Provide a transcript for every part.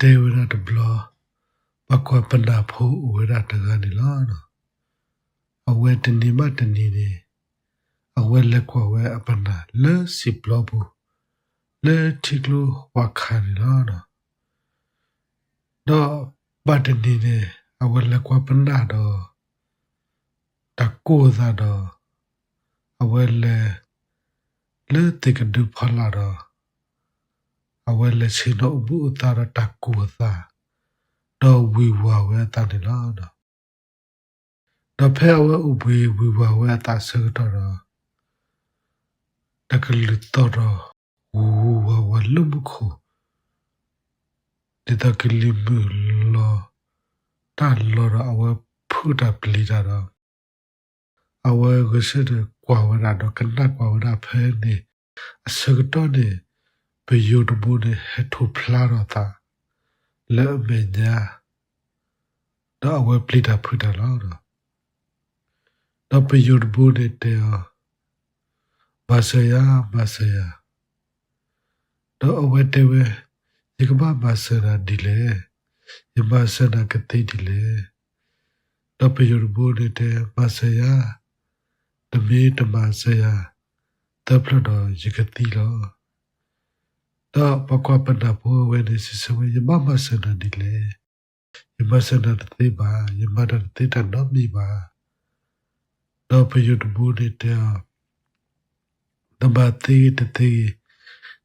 တေဝရတဘလပကွာပနာဖိုးဝရတကနေလာနော်အဝဲတနေမတနေနေအဝဲလက်ကွာဝဲအပနာလဲစီဘလဘူးလဲတီကလိုဝခါနေလာနော်တော့ဘတ်တနေနေအဝဲလက်ကွာပနာတော့တကူသာတော့အဝဲလဲလဲတေကဒူဖလာတော့ အဝဲလက်ချေတော့ဘူးတာရတကူသာတော့ဝီဝါဝဲတာနေလာတော့တော့ဖဲဝဲဥပွေဝီဝါဝဲတာဆောတော့တကလူတော့ဝူဝါဝလုံမခုဒီတကလီမူလောတာလောရအဝဲဖူတာပလီတာတော့အဝဲကစတဲ့ကွာဝရတော့ကနကွာဝရဖဲနေအစကတော့နေ ဘယုဒဘူနေဟထူဖလာတော့တာလဲ့မညာတော့အဝဲပလီတာဖူတာလောတော့တော့ဘယုဒဘူနေတဲ့ဘာဆရာဘာဆရာတော့အဝဲတဲ့ဝဲဒီကဘာဘာဆရာဒီလေဒီဘာဆရာကတိဒီလေတော့ဘယုဒဘူနေတဲ့ဘာဆရာတမေတမဆရာတပ်ဖလို့တော့ရကတိလော တော့ပကွာပနာဘောဝဲနေစစဝဲယမမဆရာဒီလေယမဆရာတဲ့ပါယမတဲ့တဲ့တော့မိပါတော့ဘယုဒဘူနေတဲ့နံပါတ်3တတိ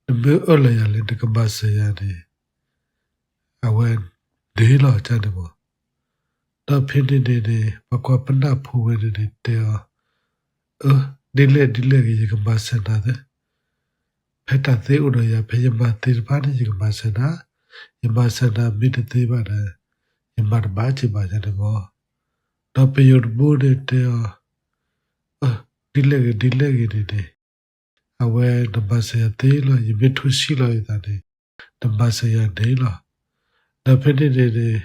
နံပါတ်အလရလေတကဘာဆရာနေအဝဲဒေးလာချတယ်ဘောတော့ဖြစ်နေနေနေဘကွာပနဖူဝဲနေနေတဲအဲဒီလေဒီလေကြီးကဘာဆနာတဲ့ ဖက်တာသေးဥရရဖေယမတေပါနေကြီးကဘာဆနာယမဆနာမိတသေးပါနဲ့ယမတဘာချီပါကြတယ်ဘောတော့ပယုတ်ဘူတဲ့တဲဒီလေဒီလေကြီးနေအဝဲတမဆရာသေးလို့ယမထုရှိလို့ရတယ်တမဆရာဒေးလို့ဒါဖြစ်နေတယ်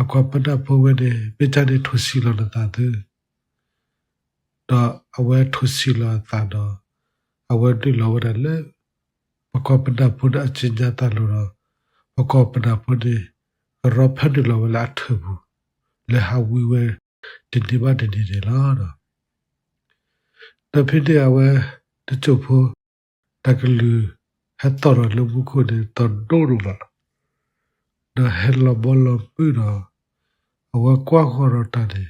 အကွာပဒဖိုးဝဲတယ်ပြချတဲ့ထုရှိလို့တာတဲ့တော့အဝဲထုရှိလို့တာတော့အဝဲတိလောဝရလေ ပကောပဒဖိုးအချင်းကြတာလို့တော့ပကောပဒဖိုးတယ်ရောဖတ်တယ်လို့လာထဘူးလေဟာဝီဝဲတင်ဒီပါတင်ဒီလားတော့ဒါဖြစ်တဲ့အဝဲတချို့ဖို့တကလူဟတ်တော်လူမှုကိုတဲ့တော်ဒိုရူလာဒဟဲလဘလပူတော့အဝကွာခေါ်တော့တယ်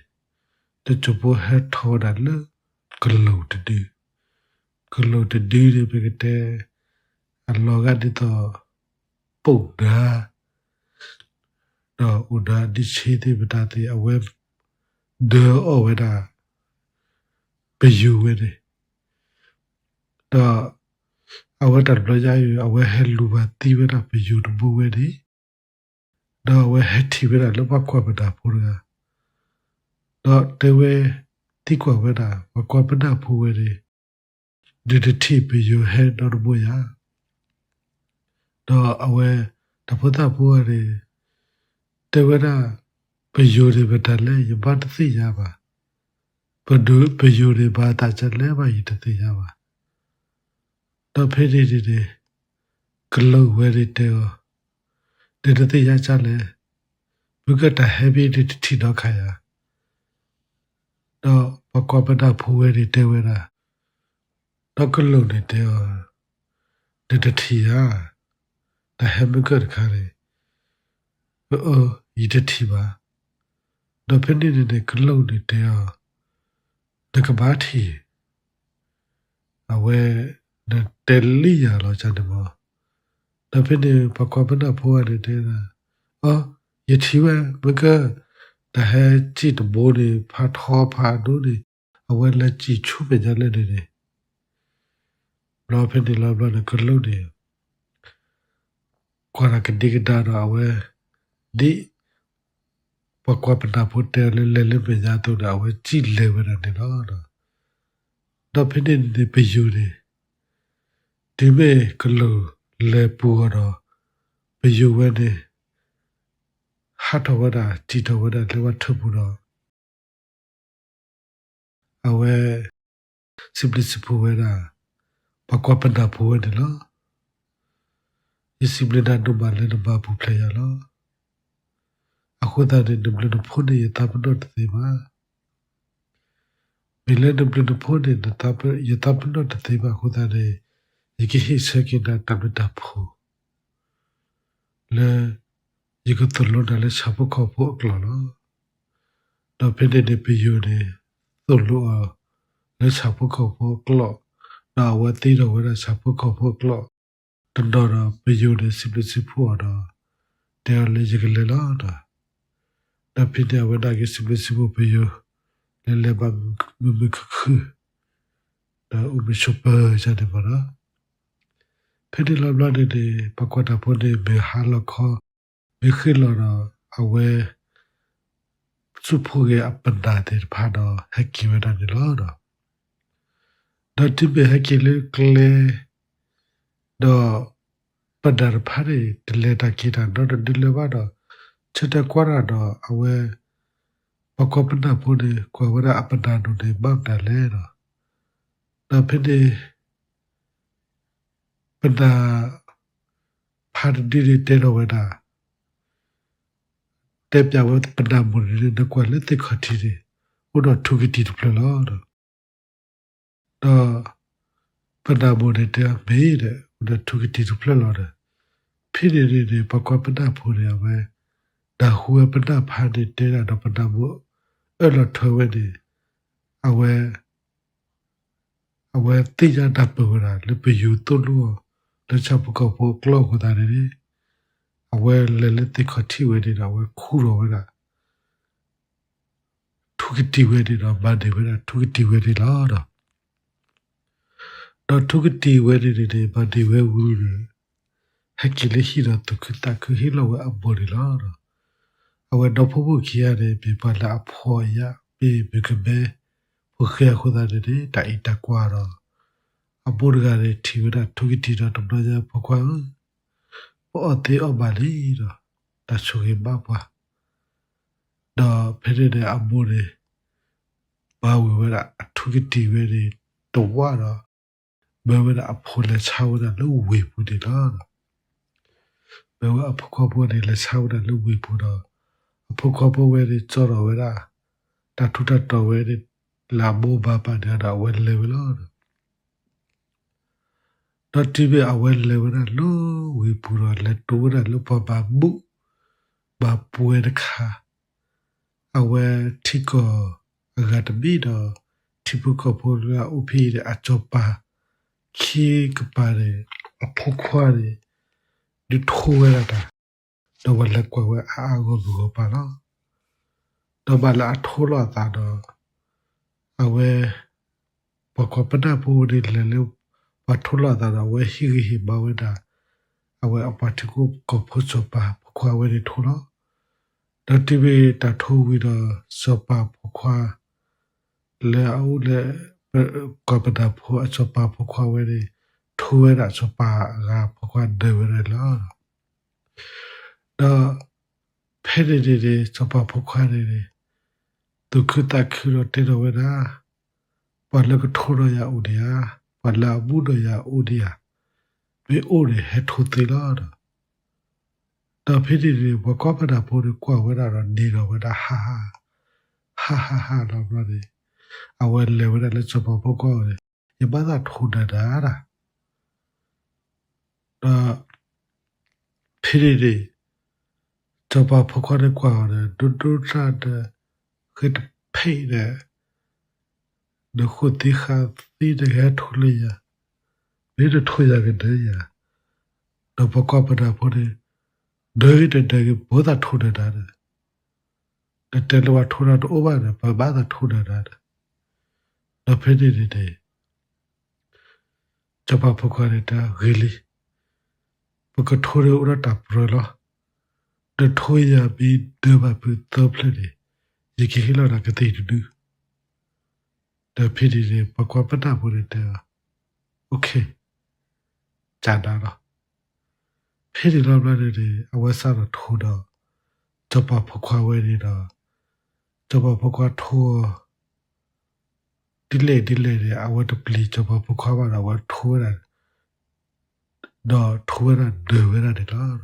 တချို့ဖို့ဟတ်ထော်တယ်လကလုတ်တီကလုတ်တီရပဲတဲ့ အလောကတတော့ပုတ်တာတော့ဥဒါဒီချေတဲ့ပတာတဲ့အဝဲဒေအဝဲတာဘယူဝဲတဲ့တော့အဝတ်တဘလကြရအဝဲဟဲလူပါတီးဝဲတာပယူတဘူဝဲဒီတော့ဝဲဟတီဝဲတာလောဘကွာပတာဖူရတော့တေဝဲတီကွာဝဲတာဝကွာပတာဖူဝဲဒီဒီတတိပယူဟဲတော့ဘူရ တော့အဝဲတဖတာဖူရဒီတေဝဲတာပယူဒီပတာလဲယဘတ်သိရပါဘဒုပယူဒီဘာတာချက်လဲပါယတသိရပါတော့ဖေးဒီဒီဒီဂလုတ်ဝဲရီတေဒီတတိရချလဲဘုကတဟက်ဘီဒီတီတော့ခါရတော့ဘကောပဒဖူဝဲရီတေဝဲတာတော့ဂလုတ်နေတေဒီတတိရ တဟက်ဘုကတခါလေအော်ဤတတိပါတော့ဖေးဒီဒီဂလုတ်နေတေတကဘာတီအဝဲတယ်လီယာလောချတယ်မောဒါဖြစ်နေပကွာပနာဖိုးရတယ်တဲ့အော်ယတိဝဲဘကတဟဲကြည့်တဘိုးတွေဖတ်ထောဖာတို့တွေအဝဲလက်ကြည့် ချုပဲကြလက်တွေလောဖြစ်နေလောဘလကလုတ်တယ်ကွာကဒီကဒါတော့အဝဲဒီပကွာပနာဖိုးတယ်လဲလဲလဲပဲကြတော့အဝဲကြည့်လဲဝဲတယ်နော်တော့ဖြစ်နေပယူတယ်ဒီမေကလူလေပူတော့ဘယဝဲနေဟာတော်ဝဒတီတော်ဝဒလေဝထပူတော့အဝဲစပလစ်စပူဝဲတာဘကွာပဒပူဝဲတယ်လို့ ယ disciplina no male no ba bu play ya lo အခုတည်းကဘလဒဖို့နေတပ်တော့တေးပါဘီလေဒဘလဒဖို့နေတပ်ရတပ်တော့တေးပါခုတည်းဒီကိဟိစကိနာတပ်တာဖို့လေဒီကတလို့တယ်ချပ်ဖို့ဖို့ကလောတော့ဖိတဲ့ပြယူနေသို့လို့ လေချပ်ဖို့ဖို့ကလောတော့ဝတိတော့ဝရချပ်ဖို့ဖို့ကလောတတော်တော့ပြယူနေစိပစီဖို့တော့တယ်လေကြကလေလာတော့ da pide wa da ge sibu sibu pe yo le le ba mu mu khu khu da u bi shu pa ja de ba ra phe de la bla de de pa kwa da po de be ha lo kho be khi lo da a we su phu ge a pa da de pha da ha ki wa da de lo da da ti be ha ki le kle da pa da pha de de le da ki da da de le ba da ချစ်တဲ့ကွာရတော့အဝဲပကပနာဖို့ဒီကွာဝရအပဒါတို့ဒီဘတ်တယ်လေတော့ဒါဖြစ်ဒီပဒါဖာဒီဒီတေရောဝဒါတက်ပြဝပဒါမူရီဒကွာလက်တခတိဒီဟိုတော့ထုကတိတဖလောတော့တော့ ပဒါမူရီတဲ့ဘေးတဲ့ဟိုတော့ထုကတိတဖလောတော့ဖြစ်ဒီဒီပကပနာဖို့ရပဲဒါဟူပဒဖာဒီတေရတော့ပဒဘူးအဲ့လိုထွေးဝဲဒီအဝဲအဝဲတိကြတပူရာလပယူတုလို့လက်ချပကောဖို့ကလော့ခတာရီအဝဲလဲလက်တိခတိဝဲဒီတော့ဝဲခူရောဝဲတာထုကတိဝဲဒီတော့ဘာဒီဝဲတာထုကတိဝဲဒီလားတော့ တော့ထုကတိဝဲဒီဒီဘာဒီဝဲဝူဟက်ကလေးဟီတော့တုခတာခဟီလောဝဲအဘော်ဒီလားတော့အဝတော့ဖို့ဖို့ခရတဲ့ပြပလာဖော်ရပြပြကပဲဖို့ခရခုဒါတဲ့တိုင်တကွာတော့အဘောရကတဲ့ထီဝဒထုကတီတော့တော့ကြဖခွာပေါ်တေအဘလီတော့တချူရပါပါတော့ဖရတဲ့အဘောရဘာဝဝရအထုကတီဝဲတော့ဝါတော့ ဘယ်ဝရအဖိုးလက်ချောင်းတော့လို့ဝေဘူးတယ်လားဘယ်ဝအဖိုးခေါ်ဖို့လက်ချောင်းတော့လို့ဝေဘူးတော့ဖုခပဝဲရီချောရဝဲတာတထုတတော်ဝဲရီလာဘောဘာပါဒရာဝဲလေဝလောဒတိဘအဝဲလေဝရလောဝေပူရလက်တိုးရလပပါဘူဘာပွေရခါအဝဲတိကောအဂတ်ဘီဒတိပုကပိုလာဥဖိရအ ချောပါခေကပါရအဖုခွာရဒီထိုးရတာတော့ဝလက်ကွယ်ဝအာကိုဘူပါနော်တော့ဘာလာထိုးလာတာတော့အဝဲပကပဒပူဒီလေလေပထိုးလာတာတော့ဝဲဟီဟီဘဝဒါအဝဲအပတိကိုကဖို့ချပါပခွာဝဲဒီထိုးတော့ဒတိဝေတထိုးဝီတော့စပါပခွာလေအူလေ ကပဒဖို့အချပါပခွာဝဲဒီထိုးဝဲတာချပါကပခွာဒေဝရလားတော့ဖဲရဒီဒီစပပခွာရီဒုက္ခတခုရတေရဝဒပလကထိုရယာဥဒယာပလာဘူးဒယာဥဒယာဘေအိုရဟထုတေလာတော့ဖဲရဒီဘကပဒါဖို့ကွာဝဒရနေရဝဒဟာဟာဟာဟာတော့ရဒီအဝဲလေဝဒလက်စပပကောရဘာသာထိုဒဒါရာ awal level le chopo poko ye ba da thoda da ra da phiri re chopa poko re kwa re du du tra de khit phei de de khoti kha ti de ga thule ya re de thoya ge de ya da poko pa da po de de de de ge bo da thoda da de တတလဝထိုးတာတော့ဘာဘာသာထိုးတာတာ 나페데데데 저바 포카레다 글리 포카 토레 오라 타프로라 더 토야 비 더바 부 더플레데 이게 힐러라 그때 두두 나페데데 포카 파타 보레다 오케이 자다라 페리라 블라데데 아와사라 토다 저바 포카 웨리다 저바 포카 토어 တိလေတိလေရအဝတ်ပလီချဘပခါဘာဝတ်ထိုးရဒေါ်ထိုးရဒေဝရတေလား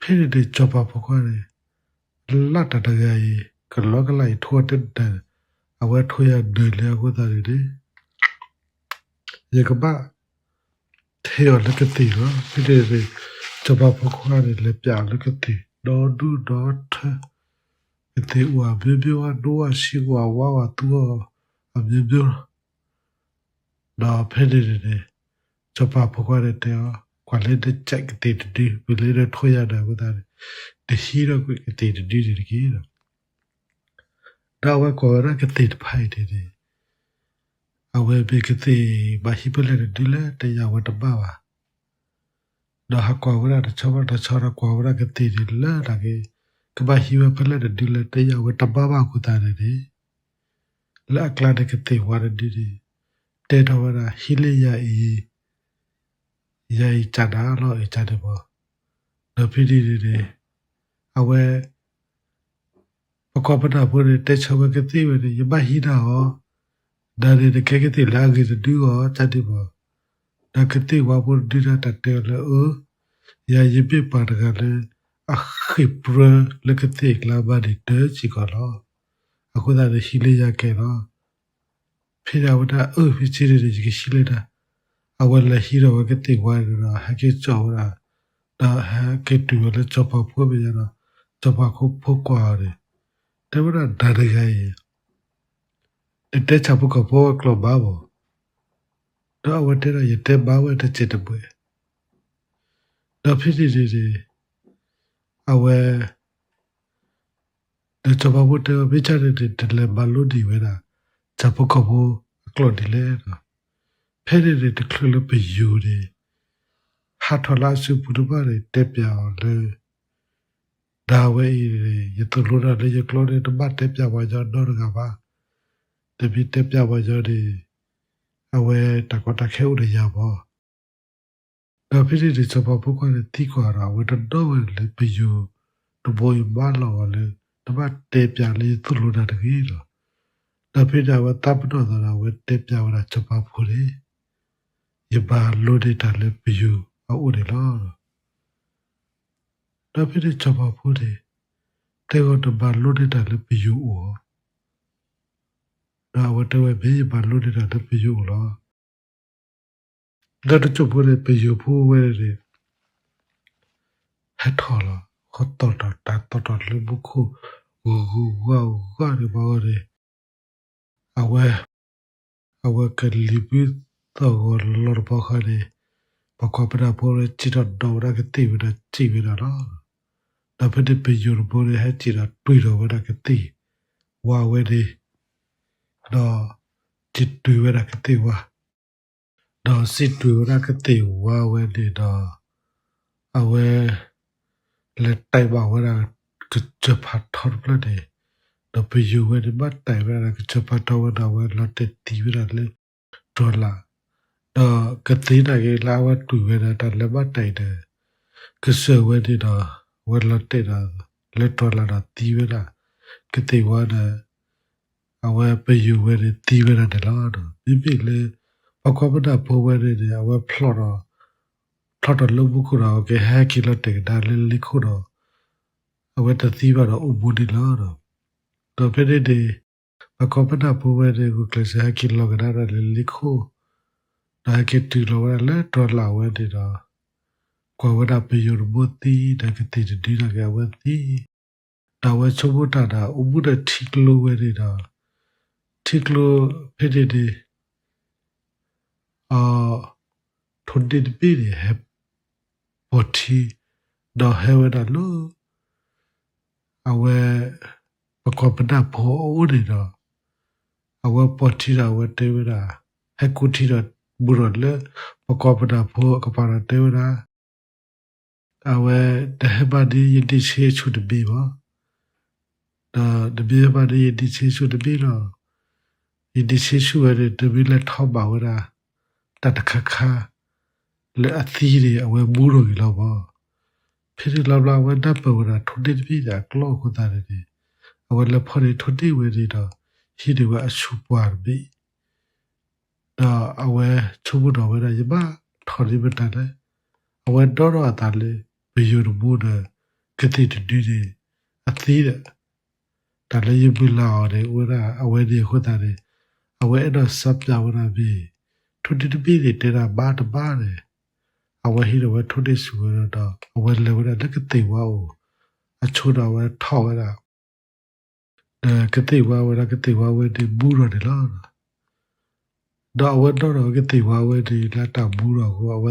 ဖိရတဲ့ချဘပခါရလတ်တတရရကလောကလိုက်ထိုးတက်တဲ့အဝတ်ထိုးရဒေလေကိုသာရတဲ့ရကဘာသေရလကတိရဖိရတဲ့ချဘပခါရလေပြလကတိဒေါ်ဒူဒေါ်ထတေဝဘေဘေဝဒေါ်ရှိဝဝဝသူဝ အဘေဘေတော့ဖိရတဲ့ချပါပခွားတဲ့တဲ့ကွာလေတဲ့ချက်ကတိတီဝီလေထိုးရတာကိုတာတဟီရကိုကတိတီတီတကြီးတော့ဒါဝကောရကတိတဖိုက်တီအဝဲဘေကတိဘာဟိပလေဒီလေတရားဝတပါပါတော့ဟကောဝရတချဝတချရကောဝရကတိဒီလာတာကေကဘာဟိဝပလေဒီလေတရားဝတပါပါကိုတာတယ် လာကလာတဲ့ကတိဝရဒီဒီတေတော်ဝရဟိလေယာဤယာဤချတာလို့အချတဲ့ဘောတော့ဖိဒီဒီအဝဲပကောပတာဖို့တဲ့ချဝကတိဝရယဘဟိတာဟောဒါရီတကကတိလာကြီးတူဟောချတဲ့ဘောဒါကတိဝဘောဒီရတတဲလောယာယပိပါတကလည်းအခိပရလကတိကလာဘာဒီတဲချီကလော အခုဒါရှိလေရခဲ့တော့ဖေရဝဒအဖိချီရကြီးရှိလေတာအဝလဟီရောကတိဝါရဟကေချောရာဒါဟကေတူရချောပဖို့ပြရတော့ချောပခုဖို့ကွာတယ်တဝရဒါရဂရဲ့တဲ့ချပုကဖို့ကလဘာဘော တော့ဝတ်တဲ့ရတဲ့ဘာဝတဲ့ချစ်တဲ့ပွဲတော့ဖြစ်စီစီအဝဲတဲ့ချပုတ်တဲ့ဝိချတဲ့တဲ့လေဘလို့ဒီဝဲတာချပုကဖို့ကလဒီလေတော့ဖဲတဲ့တဲ့ကလပယူတယ်ဟာထလာစုပူရပါတဲ့တက်ပြောင်းလေဒါဝဲရတလို့ရလေရကလို့တဲ့တပတ်တက်ပြပါကြတော့ကပါတပိတက်ပြပါကြတယ်အဝဲတကောတခဲဦးရပါဒါဖြစ်တဲ့ချပပုကွာတဲ့တိကွာရာဝဲတော့ဝဲလေပယူတဘိုးဘာလောလေတ ပတ်တက်ပြလေသူ့လို့တာတကြီးတော့ဒါဖြစ်တာဝတပ်တော့တာဝဲတက်ပြဝတာချပဖို့လေရပါလို့တဲ့လေပယူအဦးတယ်လားဒါဖြစ်တဲ့ချပဖို့လေတဲ့တော့ဘာလို့တဲ့လေပယူအော်ဒါဝတဝဲဘေးဘာလို့တဲ့လေပယူလားဒါတချို့ဖို့လေပယူဖို့ဝဲတယ်ဟတ်ထော်လားခတ်တော်တာတ တ်တော်လေဘခုဝဝဝဝရပါရအဝဲအဝဲကလီပီတော့လော်ပါခါလေပကပရာပေါ်ချီတော့တော့ရကတိဝရချီဝရတော့ဒါဖတဲ့ပယူပေါ်ဟဲချီတော့တွေ့တော့ရကတိဝါဝဲဒီတော့จิตတွေ့ရကတိဝါတော့စစ်တွေ့ရ ကတိဝါဝဲဒီတော့အဝဲလက်တိုက်ပါဝရကချဖတ်ထော်ပလတဲ့တော့ပယူဝဲဒီဘတ်တိုင်ရကချဖတ်တော်ဝဒဝဲလတ်တီဝရလေဒေါ်လာတော့ကတိတကေလာဝတူဝဲတာလက်ဘတ်တိုင်တယ်ကဆဝဲဒီတော့ဝဲလတ်တဲ့လက်တော်လာတီဝဲတာကတိဝါတဲ့ awe pe yu we de ti we de la do bi bi le pa ko pa po we de de awe plot ro plot ro lo bu ku ro ke ha ki lo te da le li khu ro awe ta ti ba ro u bu di la ro do pe de de pa ko pa po we de ku kle sa ki lo ga da le li khu da ke tu lo wa le to la we de da ko wa da pe yu bu ti da ke ti di da ga we ti da we chu bu ta da u bu de ti lo we de da ထိကလိုဖြစ်တဲ့အာထွန်တဲ့ပြည်ရဲ့ဘော်တီတော့ဟဲဝဒါလို့ အဝဲပကပဒဘောဦးရတော့အဝဲပေါ်တီရဝဲတေဝရာဟဲကူတီရဘူရလေပကပဒဘောကပါရတေဝရာအဝဲတဟဘဒီယတိချေချူတဘီပါဒါတဘီဘဒီယတိချေချူတဘီတော့ဒီဒီရှိရှုရတဲ့တပီလက်ထောက်ပါဝရာတတခခလက်အသီးတွေအဝဲဘူးလို့လောက်ပါ ဖြစ်လာလာဝဒပဝရာထုတိတပိတာကလောခုတာတွေအဝဲလက်ဖော်တွေထုတိဝေဒီတော့ဟိဒီဝအရှုပွားပြီဒါအဝဲချုဘတော်ဝဲရယဘထော်ဒီမတန်လေအဝဲတော့တော့တာလေဘီယိုဘူဒကတိတဒီဒီအသီးတဲ့ဒါလည်းယပလာတယ်ဝရအဝဲဒီခုတာတယ်အဝဲတော့စပ်ပြဝရပြီထွတိတပိတွေတဲတာဘာတပါတယ် အဝဲဟီတော့ထွတိဆူရတော့အဝဲလေဝရလက်ကတိဝါဦးအချိုးတော့ဝဲထောက်ရတာအဲကတိဝါဝရကတိဝါဝဲဒီဘူးရတယ်လားတော့အဝဲတော့တော့ကတိဝါဝဲဒီလာတာဘူးတော့ကိုအဝဲ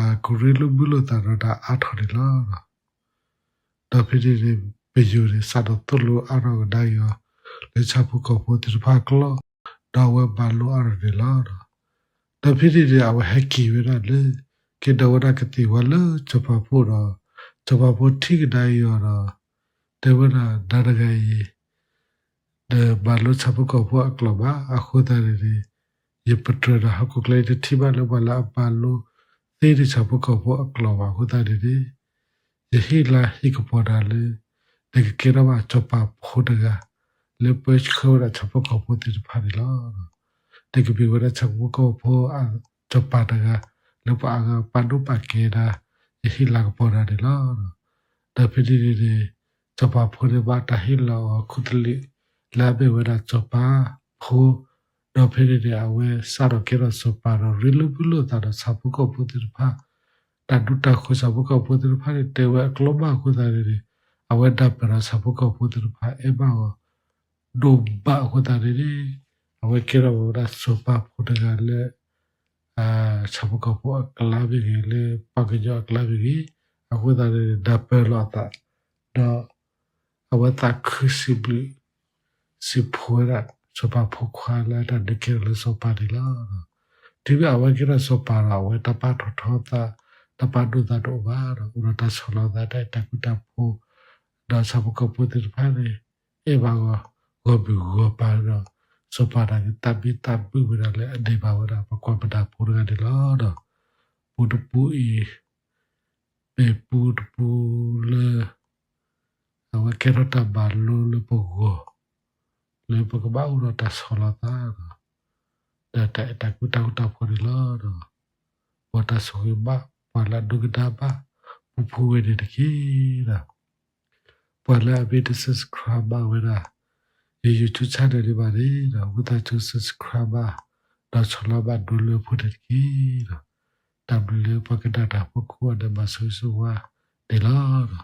ဒါဖို့ဝဲဤတော့တပတ်ချရာခိဘလဘလကိုတက်ခုဒိုပါဒီလားတော့ဒါချူချူကပါတာတော့ရှေရှေဝလကကေရောလက်ချပ်ချပါဇာဒီဘောနော်ဒါဖိဒီဒီပယရဘူရတက်ဒေါ်လေအဝဲဒီကဘလောအထော်တယ်လေချပ်ကောဖို့အကလောဒီတော့ချပ်ကောဖို့တဲ့ဖာအာကိုရီလူဘူးလို့တာတော့ဒါအထော်တယ်လားဒါဖိဒီဒီပယရစာတော့တူလို့အရောဒါရောလေချပ်ကောဖို့တဲ့ဖာကလောဒါဝဲဘလောအရတယ်လားဒါဖိဒီဒီအဝဲဟက်ကီဝရလေကေဒဝရကတိဝလချပ်ဖို့တော့ချပ်ဖို့ထိကတိုင်းရောတော့တေဝနာဒါရဂေ de balo chapu ko po akloba akhuda re ye patra ra ha ko klai de thiba lo bala balo te de chapu ko po akloba khuda re re ye hi la hi ko po da le de ke ra ba chopa phoda ga le pech kho ra chapu ko po te pha ri la de ke bi wa ra chapu ko po a chopa da ga le pa ga pa do pa ke da ye hi la ko po da de la da phi de de chopa phoda ba ta hi la khudli လာဘေဝရချပါဖိုတော့ဖေရတဲ့အဝဲစတော့ကေရစပါတော့ရီလူဘူးလို့တာတော့စပုကောပုတိဖာတဒုတခုစပုကောပုတိဖာတဲ့ဝဲကလောဘ ခုသားရီအဝဲတပ်ပရစပုကောပုတိဖာအဘောဒုဘခုသားရီအဝဲကေရဝရစပါဖုတကလည်းအာစပုကောပုကလာဘီလေပကကြောကလာဘီအခုသားရီဒပလာတာတော့အဝဲတခုစီဘီ si phora so pa phokwa la da de ke le so pa di la di ba wa ke ra so pa la we ta pa tho tho ta ta pa du ta do ba ro ro ta so la da ta ta ku ta pho da sa bu ko pu ti pa le e ba go go bi go pa ro so pa da ta bi ta bu bi ra le de ba wa da pa ko pa da phu ra de la da pu du pu i pe pu du pu le awa ke ra ta ba lo le po go le paka ba ura ta sola ta da ta ta ku ta ku ta ko ri la da wa ta so ba pa la du da ba pu pu we de ki da pa la be de subscribe ba we da ye youtube channel de ba de da wa ta to subscribe ba da sola ba du le pu de ki da w pa ka da da pu ku da ba so so wa de la da